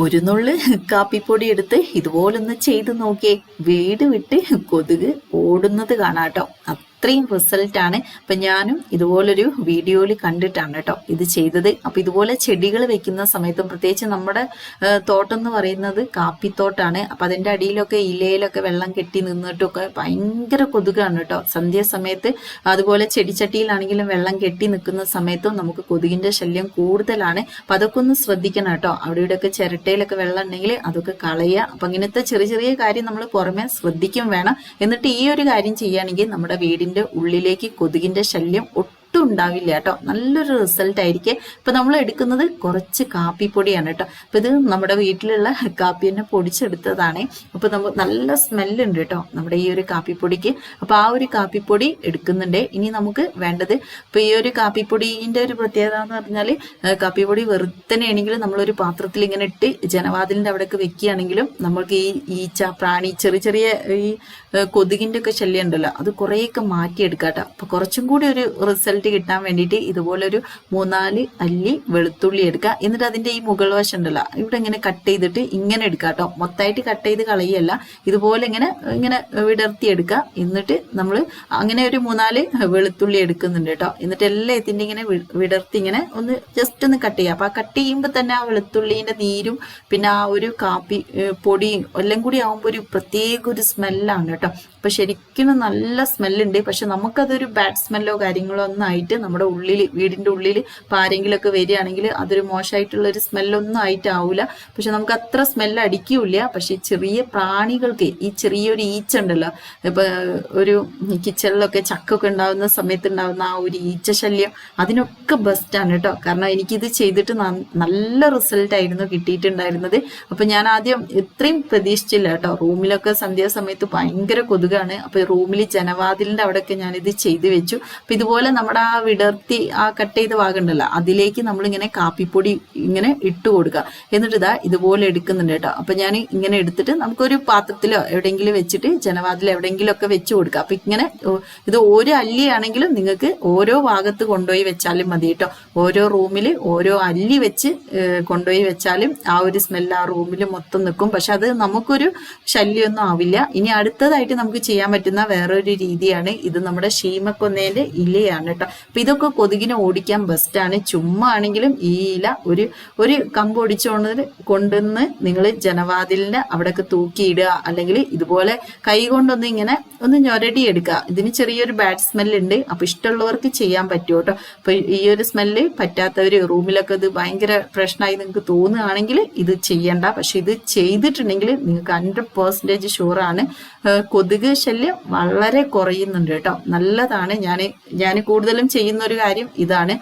ഒരു നുള്ള് കാപ്പിപ്പൊടി എടുത്ത് ഇതുപോലൊന്ന് ചെയ്തു നോക്കിയേ. വീട് വിട്ട് കൊതുക് ഓടുന്നത് കാണാട്ടോ അത്രയും റിസൾട്ട് ആണ്. അപ്പൊ ഞാനും ഇതുപോലൊരു വീഡിയോയിൽ കണ്ടിട്ടാണ് കേട്ടോ ഇത് ചെയ്തത്. അപ്പൊ ഇതുപോലെ ചെടികൾ വെക്കുന്ന സമയത്തും പ്രത്യേകിച്ച് നമ്മുടെ തോട്ടം എന്ന് പറയുന്നത് കാപ്പിത്തോട്ടാണ്. അപ്പൊ അതിന്റെ അടിയിലൊക്കെ ഇലയിലൊക്കെ വെള്ളം കെട്ടി നിന്നിട്ടൊക്കെ ഭയങ്കര കൊതുകാണ് കേട്ടോ. സന്ധ്യാസമയത്ത് അതുപോലെ ചെടിച്ചട്ടിയിലാണെങ്കിലും വെള്ളം കെട്ടി നിൽക്കുന്ന സമയത്തും നമുക്ക് കൊതുകിന്റെ ശല്യം കൂടുതലാണ്. അപ്പൊ അതൊക്കെ ഒന്ന് ശ്രദ്ധിക്കണം കേട്ടോ. അവിടെ ചിരട്ടയിലൊക്കെ വെള്ളം ഉണ്ടെങ്കിൽ അതൊക്കെ കളയുക. അപ്പൊ ഇങ്ങനത്തെ ചെറിയ ചെറിയ കാര്യം നമ്മൾ പുറമെ ശ്രദ്ധിക്കും വേണം. എന്നിട്ട് ഈ ഒരു കാര്യം ചെയ്യുകയാണെങ്കിൽ നമ്മുടെ വീടിന്റെ ഉള്ളിലേക്ക് കൊതുകിന്റെ ശല്യം ഉണ്ടാവില്ല കേട്ടോ. നല്ലൊരു റിസൾട്ട് ആയിരിക്കും. ഇപ്പൊ നമ്മൾ എടുക്കുന്നത് കുറച്ച് കാപ്പിപ്പൊടിയാണ് കേട്ടോ. അപ്പൊ ഇത് നമ്മുടെ വീട്ടിലുള്ള കാപ്പി തന്നെ പൊടിച്ചെടുത്തതാണ്. അപ്പൊ നമുക്ക് നല്ല സ്മെല്ലുണ്ട് കേട്ടോ നമ്മുടെ ഈ ഒരു കാപ്പിപ്പൊടിക്ക്. അപ്പോൾ ആ ഒരു കാപ്പിപ്പൊടി എടുക്കുന്നുണ്ട്. ഇനി നമുക്ക് വേണ്ടത് ഇപ്പൊ ഈ ഒരു കാപ്പിപ്പൊടിന്റെ ഒരു പ്രത്യേകത എന്ന് പറഞ്ഞാൽ കാപ്പിപ്പൊടി വെറുത്തനെയാണെങ്കിലും നമ്മളൊരു പാത്രത്തിൽ ഇങ്ങനെ ഇട്ട് ജനവാതിലിന്റെ അവിടെയൊക്കെ വെക്കുകയാണെങ്കിലും നമുക്ക് ഈ ഈച്ച പ്രാണി ചെറിയ ചെറിയ ഈ കൊതുകിന്റെ ഒക്കെ ശല്യം ഉണ്ടല്ലോ. അത് കുറേയൊക്കെ മാറ്റിയെടുക്കാം കേട്ടോ അപ്പൊ കുറച്ചും കൂടി ഒരു റിസൾട്ട് കിട്ടാൻ വേണ്ടിയിട്ട് ഇതുപോലൊരു മൂന്നാൽ അല്ലി വെളുത്തുള്ളി എടുക്കുക. എന്നിട്ട് അതിന്റെ ഈ മുകൾ വശം ഉണ്ടല്ലോ ഇവിടെ ഇങ്ങനെ കട്ട് ചെയ്തിട്ട് ഇങ്ങനെ എടുക്കുക കേട്ടോ. മൊത്തമായിട്ട് കട്ട് ചെയ്ത് കളയല്ല ഇതുപോലെ ഇങ്ങനെ ഇങ്ങനെ വിടർത്തി എടുക്കുക. എന്നിട്ട് നമ്മൾ അങ്ങനെ ഒരു മൂന്നാൽ വെളുത്തുള്ളി എടുക്കുന്നുണ്ട് കേട്ടോ. എന്നിട്ട് എല്ലാം ഇതിന്റെ ഇങ്ങനെ വിടർത്തി ഇങ്ങനെ ഒന്ന് ജസ്റ്റ് ഒന്ന് കട്ട് ചെയ്യുക. അപ്പോൾ ആ കട്ട് ചെയ്യുമ്പോൾ തന്നെ ആ വെളുത്തുള്ളീന്റെ നീരും പിന്നെ ആ ഒരു കാപ്പി പൊടിയും എല്ലാം കൂടി ആകുമ്പോൾ ഒരു പ്രത്യേക ഒരു സ്മെല്ലാണ് കേട്ടോ. അപ്പോൾ ശരിക്കും നല്ല സ്മെല്ലുണ്ട് പക്ഷെ നമുക്കതൊരു ബാഡ് സ്മെല്ലോ കാര്യങ്ങളോ ഒന്നും നമ്മുടെ ഉള്ളിൽ വീടിന്റെ ഉള്ളിൽ ഇപ്പൊ ആരെങ്കിലുമൊക്കെ വരികയാണെങ്കിൽ അതൊരു മോശമായിട്ടുള്ള ഒരു സ്മെല്ലൊന്നും ആയിട്ടാവൂല. പക്ഷെ നമുക്ക് അത്ര സ്മെല്ല് അടിക്കൂല പക്ഷെ ചെറിയ പ്രാണികൾക്ക് ഈ ചെറിയൊരു ഈച്ച ഉണ്ടല്ലോ ഇപ്പൊ ഒരു കിച്ചണിലൊക്കെ ചക്കൊക്കെ ഉണ്ടാവുന്ന സമയത്ത് ഉണ്ടാവുന്ന ആ ഒരു ഈച്ച ശല്യം അതിനൊക്കെ ബെസ്റ്റാണ് കേട്ടോ. കാരണം എനിക്കിത് ചെയ്തിട്ട് നല്ല റിസൾട്ട് ആയിരുന്നു കിട്ടിയിട്ടുണ്ടായിരുന്നത്. അപ്പൊ ഞാൻ ആദ്യം ഇത്രയും പ്രതീക്ഷിച്ചില്ല കേട്ടോ. റൂമിലൊക്കെ സന്ധ്യാസമയത്ത് ഭയങ്കര കൊതുകാണ്. അപ്പൊ റൂമിൽ ജനവാതിലിന്റെ അവിടെയൊക്കെ ഞാൻ ഇത് ചെയ്തു വെച്ചു. അപ്പൊ ഇതുപോലെ നമ്മുടെ വിടർത്തി ആ കട്ട് ചെയ്ത ഭാഗമുണ്ടല്ലോ അതിലേക്ക് നമ്മൾ ഇങ്ങനെ കാപ്പിപ്പൊടി ഇങ്ങനെ ഇട്ട് കൊടുക്കുക എന്നിട്ട് ഇതാ ഇതുപോലെ എടുക്കുന്നുണ്ട് കേട്ടോ. അപ്പൊ ഞാൻ ഇങ്ങനെ എടുത്തിട്ട് നമുക്കൊരു പാത്രത്തിലോ എവിടെയെങ്കിലും വെച്ചിട്ട് ജനവാതിൽ എവിടെയെങ്കിലും ഒക്കെ വെച്ച് കൊടുക്കുക അപ്പൊ ഇങ്ങനെ ഇത് ഓരോ അല്ലിയാണെങ്കിലും നിങ്ങൾക്ക് ഓരോ ഭാഗത്ത് കൊണ്ടുപോയി വെച്ചാലും മതി കേട്ടോ. ഓരോ റൂമിൽ ഓരോ അല്ലി വെച്ച് കൊണ്ടുപോയി വെച്ചാലും ആ ഒരു സ്മെല്ല് ആ റൂമിൽ മൊത്തം നിൽക്കും പക്ഷെ അത് നമുക്കൊരു ശല്യമൊന്നും ആവില്ല. ഇനി അടുത്തതായിട്ട് നമുക്ക് ചെയ്യാൻ പറ്റുന്ന വേറൊരു രീതിയാണ് ഇത് നമ്മുടെ ശീമക്കൊന്നേന്റെ ഇലയാണ് കേട്ടോ. അപ്പൊ ഇതൊക്കെ കൊതുകിനെ ഓടിക്കാൻ ബെസ്റ്റാണ് ചുമ്മാ ആണെങ്കിലും ഈ ഇല ഒരു ഒരു കമ്പ് ഒടിച്ചുകൊണ്ട് കൊണ്ടുവന്ന് നിങ്ങൾ ജനവാതിലിന്റെ അവിടെയൊക്കെ തൂക്കിയിടുക. അല്ലെങ്കിൽ ഇതുപോലെ കൈ കൊണ്ടൊന്ന് ഇങ്ങനെ ഒന്ന് ഞൊരടി എടുക്കുക. ഇതിന് ചെറിയൊരു ബാഡ് സ്മെല്ലുണ്ട് അപ്പം ഇഷ്ടമുള്ളവർക്ക് ചെയ്യാൻ പറ്റും കേട്ടോ. അപ്പം ഈ ഒരു സ്മെല്ല് പറ്റാത്തവർ റൂമിലൊക്കെ ഇത് ഭയങ്കര പ്രശ്നമായി നിങ്ങൾക്ക് തോന്നുകയാണെങ്കിൽ ഇത് ചെയ്യണ്ട. പക്ഷെ ഇത് ചെയ്തിട്ടുണ്ടെങ്കിൽ നിങ്ങൾക്ക് ഹൺഡ്രഡ് പെർസെന്റേജ് ഷുവറാണ് കൊതുക് ശല്യം വളരെ കുറയുന്നുണ്ട് കേട്ടോ. നല്ലതാണ്. ഞാൻ ഞാൻ കൂടുതലും ചെയ്യുന്ന ഒരു കാര്യം ഇതാണ്.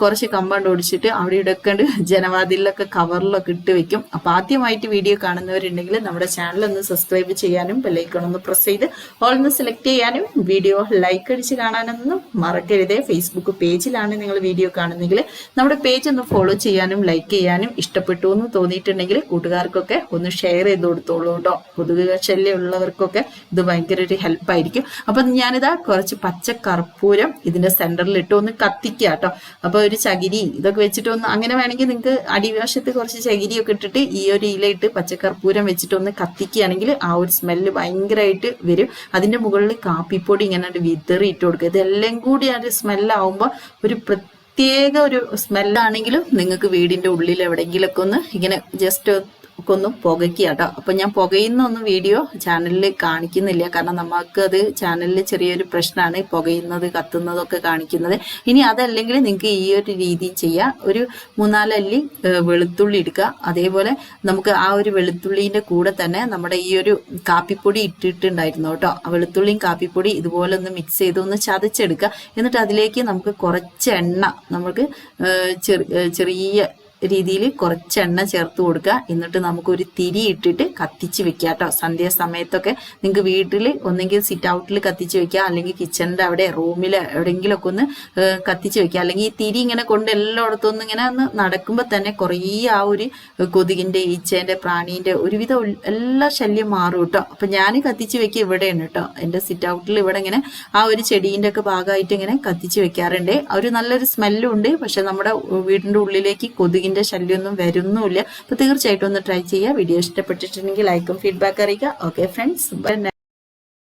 കുറച്ച് കമ്പൗണ്ട് ഓടിച്ചിട്ട് അവിടെ ഇടക്കേണ്ട ജനവാതിലൊക്കെ കവറിലൊക്കെ ഇട്ട് വെക്കും. അപ്പൊ ആദ്യമായിട്ട് വീഡിയോ കാണുന്നവരുണ്ടെങ്കിൽ നമ്മുടെ ചാനൽ ഒന്ന് സബ്സ്ക്രൈബ് ചെയ്യാനും ഒന്ന് പ്രസ് ചെയ്ത് ഓൾ ഒന്ന് സെലക്ട് ചെയ്യാനും വീഡിയോ ലൈക്ക് അടിച്ച് കാണാനൊന്നും മറക്കരുതേ. ഫേസ്ബുക്ക് പേജിലാണ് നിങ്ങൾ വീഡിയോ കാണുന്നെങ്കിൽ നമ്മുടെ പേജ് ഒന്ന് ഫോളോ ചെയ്യാനും ലൈക്ക് ചെയ്യാനും ഇഷ്ടപ്പെട്ടു എന്ന് തോന്നിയിട്ടുണ്ടെങ്കിൽ കൂട്ടുകാർക്കൊക്കെ ഒന്ന് ഷെയർ ചെയ്ത് കൊടുത്തോളൂ കേട്ടോ. കൊതുക് ശല്യമുള്ളവർക്കൊക്കെ ഇത് ഭയങ്കര ഒരു ഹെൽപ്പായിരിക്കും അപ്പൊ ഞാനിതാ കുറച്ച് പച്ച കർപ്പൂരം ഇതിന്റെ സെന്ററിൽ ഇട്ട് ഒന്ന് കത്തിക്കുക കേട്ടോ അപ്പൊ ഒരു ചകിരി ഇതൊക്കെ വെച്ചിട്ട് ഒന്ന് അങ്ങനെ വേണമെങ്കിൽ നിങ്ങൾക്ക് അടിവശത്ത് കുറച്ച് ചകിരിയൊക്കെ ഇട്ടിട്ട് ഈ ഒരു ഇലയിട്ട് പച്ചക്കർപ്പൂരം വെച്ചിട്ട് ഒന്ന് കത്തിക്കുകയാണെങ്കിൽ ആ ഒരു സ്മെല്ല് ഭയങ്കരമായിട്ട് വരും. അതിന്റെ മുകളിൽ കാപ്പിപ്പൊടി ഇങ്ങനെ വിതറി ഇട്ട് കൊടുക്കുക. ഇതെല്ലാം കൂടി ആ ഒരു സ്മെല്ലാവുമ്പോൾ ഒരു പ്രത്യേക ഒരു സ്മെല്ലാണെങ്കിലും നിങ്ങൾക്ക് വീടിന്റെ ഉള്ളിൽ എവിടെയെങ്കിലുമൊക്കെ ഒന്ന് ഇങ്ങനെ ജസ്റ്റ് ഒക്കെ ഒന്ന് പുകയ്ക്കുക കേട്ടോ. അപ്പൊ ഞാൻ പുകയുന്ന ഒന്നും വീഡിയോ ചാനലിൽ കാണിക്കുന്നില്ല. കാരണം നമുക്ക് അത് ചാനലിൽ ചെറിയൊരു പ്രശ്നമാണ് പുകയുന്നത് കത്തുന്നതൊക്കെ കാണിക്കുന്നത്. ഇനി അതല്ലെങ്കിൽ നിങ്ങൾക്ക് ഈ ഒരു രീതി ചെയ്യാം. ഒരു മൂന്നാലല്ലി വെളുത്തുള്ളി എടുക്കുക അതേപോലെ നമുക്ക് ആ ഒരു വെളുത്തുള്ളിന്റെ കൂടെ തന്നെ നമ്മുടെ ഈ ഒരു കാപ്പിപ്പൊടി ഇട്ടിട്ടുണ്ടായിരുന്നു കേട്ടോ. ആ വെളുത്തുള്ളിയും കാപ്പിപ്പൊടി ഇതുപോലെ ഒന്ന് മിക്സ് ചെയ്ത് ഒന്ന് ചതച്ചെടുക്കുക. എന്നിട്ട് അതിലേക്ക് നമുക്ക് കുറച്ച് എണ്ണ നമുക്ക് ചെറിയ രീതിയിൽ കുറച്ച് എണ്ണ ചേർത്ത് കൊടുക്കുക. എന്നിട്ട് നമുക്കൊരു തിരി ഇട്ടിട്ട് കത്തിച്ച് വെക്കുക കേട്ടോ. സന്ധ്യ സമയത്തൊക്കെ നിങ്ങൾക്ക് വീട്ടിൽ ഒന്നെങ്കിൽ സിറ്റ് ഔട്ടിൽ കത്തിച്ച് വെക്കുക. അല്ലെങ്കിൽ കിച്ചണിന്റെ അവിടെ റൂമിൽ എവിടെയെങ്കിലുമൊക്കെ ഒന്ന് കത്തിച്ച് വെക്കുക. അല്ലെങ്കിൽ ഈ തിരി ഇങ്ങനെ കൊണ്ട് എല്ലായിടത്തും ഒന്ന് ഇങ്ങനെ ഒന്ന് നടക്കുമ്പോൾ തന്നെ കുറേ ആ ഒരു കൊതുകിന്റെ ഈച്ചേന്റെ പ്രാണീന്റെ ഒരുവിധം എല്ലാ ശല്യം മാറും കേട്ടോ. അപ്പം ഞാൻ കത്തിച്ച് വെക്കുക ഇവിടെയാണ് കേട്ടോ. എന്റെ സിറ്റ് ഔട്ടിൽ ഇവിടെ ഇങ്ങനെ ആ ഒരു ചെടീന്റെ ഒക്കെ ഭാഗമായിട്ട് ഇങ്ങനെ കത്തിച്ച് വെക്കാറുണ്ട്. ഒരു നല്ലൊരു സ്മെല്ലും ഉണ്ട്. പക്ഷെ നമ്മുടെ വീടിന്റെ ഉള്ളിലേക്ക് കൊതുകിന്റെ കൊതുകിന്റെ ശല്യമൊന്നും വരുന്നുമില്ല. അപ്പോൾ തീർച്ചയായിട്ടും ഒന്ന് ട്രൈ ചെയ്യുക. വീഡിയോ ഇഷ്ടപ്പെട്ടിട്ടുണ്ടെങ്കിൽ ലൈക്കും ഫീഡ്ബാക്ക് അറിയിക്കുക. Okay friends